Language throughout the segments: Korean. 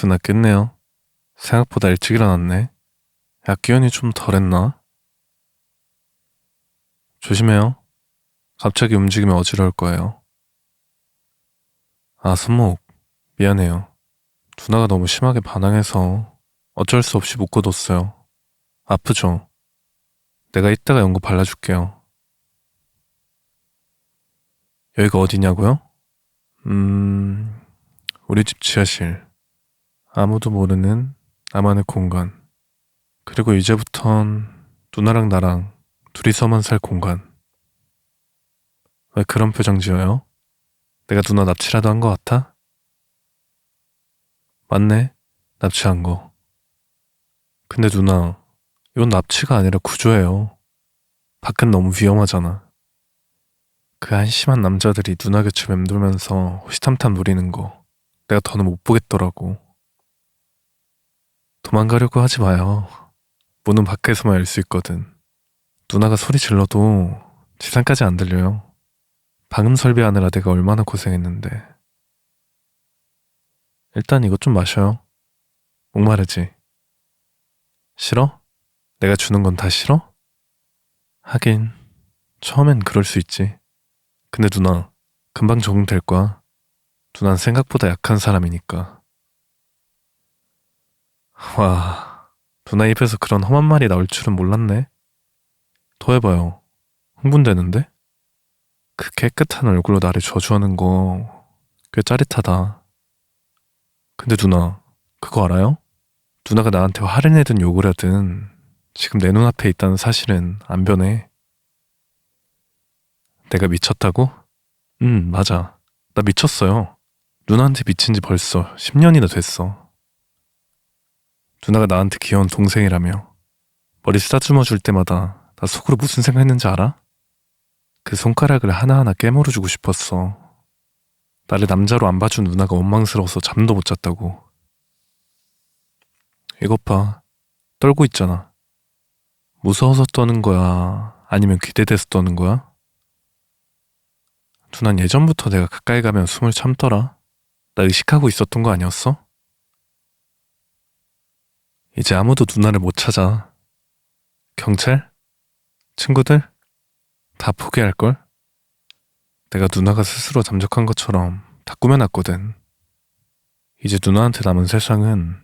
누나 깼네요. 생각보다 일찍 일어났네. 약 기운이 좀 덜했나? 조심해요. 갑자기 움직이면 어지러울 거예요. 아, 손목. 미안해요. 누나가 너무 심하게 반항해서 어쩔 수 없이 묶어뒀어요. 아프죠? 내가 이따가 연고 발라줄게요. 여기가 어디냐고요? 음, 우리 집 지하실. 아무도 모르는 나만의 공간. 그리고 이제부턴 누나랑 나랑 둘이서만 살 공간. 왜 그런 표정 지어요? 내가 누나 납치라도 한 것 같아? 맞네, 납치한 거. 근데 누나, 이건 납치가 아니라 구조예요. 밖은 너무 위험하잖아. 그 한심한 남자들이 누나 곁을 맴돌면서 호시탐탐 노리는 거 내가 더는 못 보겠더라고. 도망가려고 하지 마요. 문은 밖에서만 열 수 있거든. 누나가 소리 질러도 지상까지 안 들려요. 방음 설비하느라 내가 얼마나 고생했는데. 일단 이것 좀 마셔요. 목마르지? 싫어? 내가 주는 건 다 싫어? 하긴, 처음엔 그럴 수 있지. 근데 누나, 금방 적응될 거야. 누난 생각보다 약한 사람이니까. 와, 누나 입에서 그런 험한 말이 나올 줄은 몰랐네. 더 해봐요. 흥분되는데? 그 깨끗한 얼굴로 나를 저주하는 거 꽤 짜릿하다. 근데 누나, 그거 알아요? 누나가 나한테 화를 내든 욕을 하든 지금 내 눈앞에 있다는 사실은 안 변해. 내가 미쳤다고? 응, 맞아. 나 미쳤어요. 누나한테 미친 지 벌써 10년이나 됐어. 누나가 나한테 귀여운 동생이라며 머리 쓰다듬어 줄 때마다 나 속으로 무슨 생각했는지 알아? 그 손가락을 하나하나 깨물어 주고 싶었어. 나를 남자로 안 봐준 누나가 원망스러워서 잠도 못 잤다고. 이것 봐. 떨고 있잖아. 무서워서 떠는 거야? 아니면 기대돼서 떠는 거야? 누난 예전부터 내가 가까이 가면 숨을 참더라. 나 의식하고 있었던 거 아니었어? 이제 아무도 누나를 못 찾아. 경찰? 친구들? 다 포기할걸? 내가 누나가 스스로 잠적한 것처럼 다 꾸며놨거든. 이제 누나한테 남은 세상은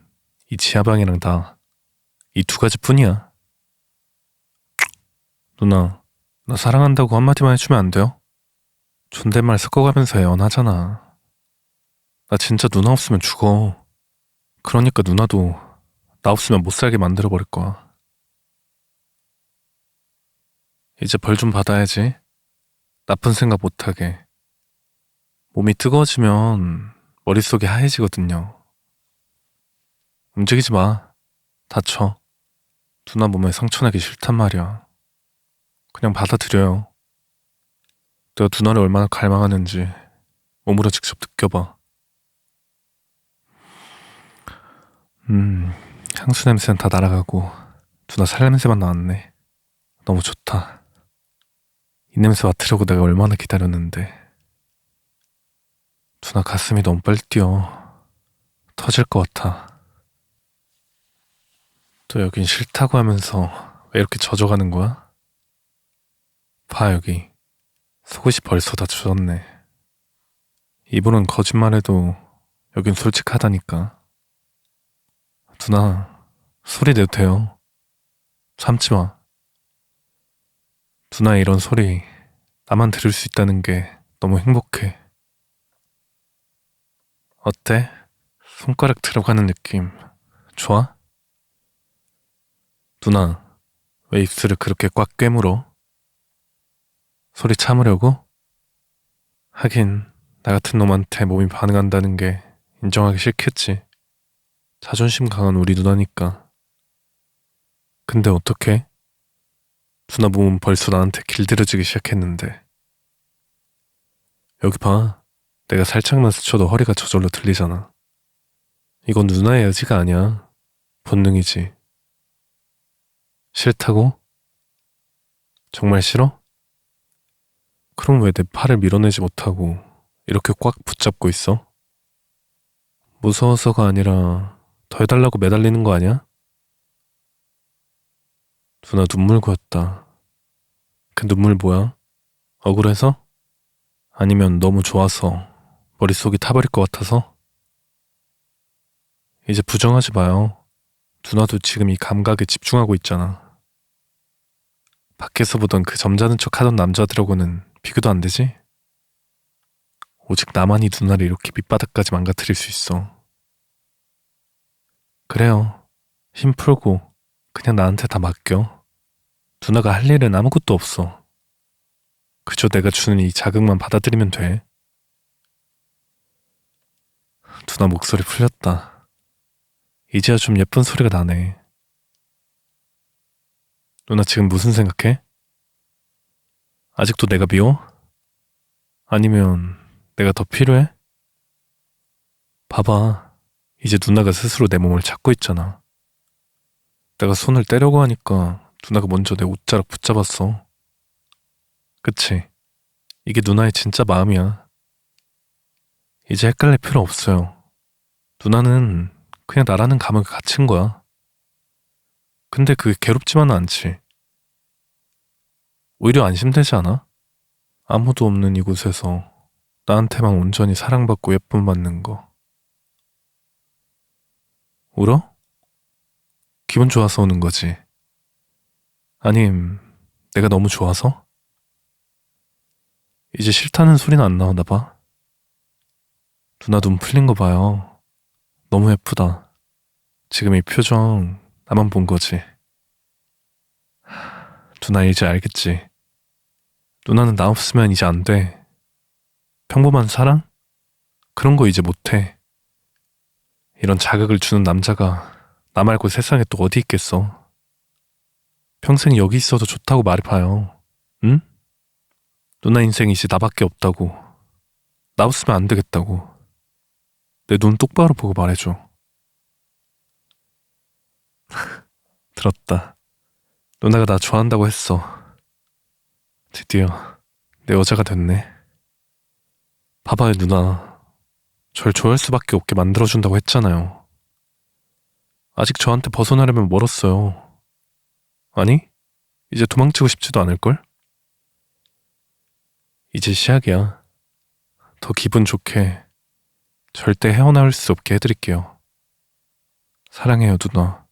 이 지하방이랑 다이두 가지 뿐이야. 누나, 나 사랑한다고 한마디만 해주면 안 돼요? 존댓말 섞어가면서 애원하잖아. 나 진짜 누나 없으면 죽어. 그러니까 누나도 나 없으면 못 살게 만들어 버릴 거야. 이제 벌 좀 받아야지. 나쁜 생각 못하게. 몸이 뜨거워지면 머릿속이 하얘지거든요. 움직이지 마. 다쳐. 누나 몸에 상처내기 싫단 말이야. 그냥 받아들여요. 내가 누나를 얼마나 갈망하는지 몸으로 직접 느껴봐. 음, 향수 냄새는 다 날아가고 누나 살 냄새만 나왔네. 너무 좋다. 이 냄새 맡으려고 내가 얼마나 기다렸는데. 누나 가슴이 너무 빨리 뛰어. 터질 것 같아. 또 여긴 싫다고 하면서 왜 이렇게 젖어가는 거야? 봐, 여기. 속옷이 벌써 다 젖었네. 이분은 거짓말해도 여긴 솔직하다니까. 누나, 소리 내도 돼요. 참지 마. 누나의 이런 소리 나만 들을 수 있다는 게 너무 행복해. 어때? 손가락 들어가는 느낌 좋아? 누나, 왜 입술을 그렇게 꽉 깨물어? 소리 참으려고? 하긴 나 같은 놈한테 몸이 반응한다는 게 인정하기 싫겠지. 자존심 강한 우리 누나니까. 근데 어떡해? 누나 몸은 벌써 나한테 길들여지기 시작했는데. 여기 봐. 내가 살짝만 스쳐도 허리가 저절로 들리잖아. 이건 누나의 의지가 아니야. 본능이지. 싫다고? 정말 싫어? 그럼 왜 내 팔을 밀어내지 못하고 이렇게 꽉 붙잡고 있어? 무서워서가 아니라 더 해달라고 매달리는 거 아니야? 누나 눈물 고였다. 그 눈물 뭐야? 억울해서? 아니면 너무 좋아서 머릿속이 타버릴 것 같아서? 이제 부정하지 마요. 누나도 지금 이 감각에 집중하고 있잖아. 밖에서 보던 그 점잖은 척 하던 남자들하고는 비교도 안 되지? 오직 나만이 누나를 이렇게 밑바닥까지 망가뜨릴 수 있어. 그래요. 힘 풀고 그냥 나한테 다 맡겨. 누나가 할 일은 아무것도 없어. 그저 내가 주는 이 자극만 받아들이면 돼. 누나 목소리 풀렸다. 이제야 좀 예쁜 소리가 나네. 누나 지금 무슨 생각해? 아직도 내가 미워? 아니면 내가 더 필요해? 봐봐. 이제 누나가 스스로 내 몸을 잡고 있잖아. 내가 손을 떼려고 하니까 누나가 먼저 내 옷자락 붙잡았어. 그치? 이게 누나의 진짜 마음이야. 이제 헷갈릴 필요 없어요. 누나는 그냥 나라는 감옥에 갇힌 거야. 근데 그게 괴롭지만은 않지. 오히려 안심되지 않아? 아무도 없는 이곳에서 나한테만 온전히 사랑받고 예쁨 받는 거. 울어? 기분 좋아서 우는 거지. 아님, 내가 너무 좋아서? 이제 싫다는 소리는 안 나오나 봐. 누나 눈 풀린 거 봐요. 너무 예쁘다. 지금 이 표정 나만 본 거지. 하, 누나 이제 알겠지. 누나는 나 없으면 이제 안 돼. 평범한 사랑? 그런 거 이제 못해. 이런 자극을 주는 남자가 나 말고 세상에 또 어디 있겠어. 평생 여기 있어도 좋다고 말해봐요. 응? 누나 인생 이제 나밖에 없다고. 나 없으면 안 되겠다고. 내 눈 똑바로 보고 말해줘. 들었다. 누나가 나 좋아한다고 했어. 드디어 내 여자가 됐네. 봐봐요, 누나. 절 좋아할 수밖에 없게 만들어준다고 했잖아요. 아직 저한테 벗어나려면 멀었어요. 아니, 이제 도망치고 싶지도 않을걸? 이제 시작이야. 더 기분 좋게 절대 헤어나올 수 없게 해드릴게요. 사랑해요, 누나.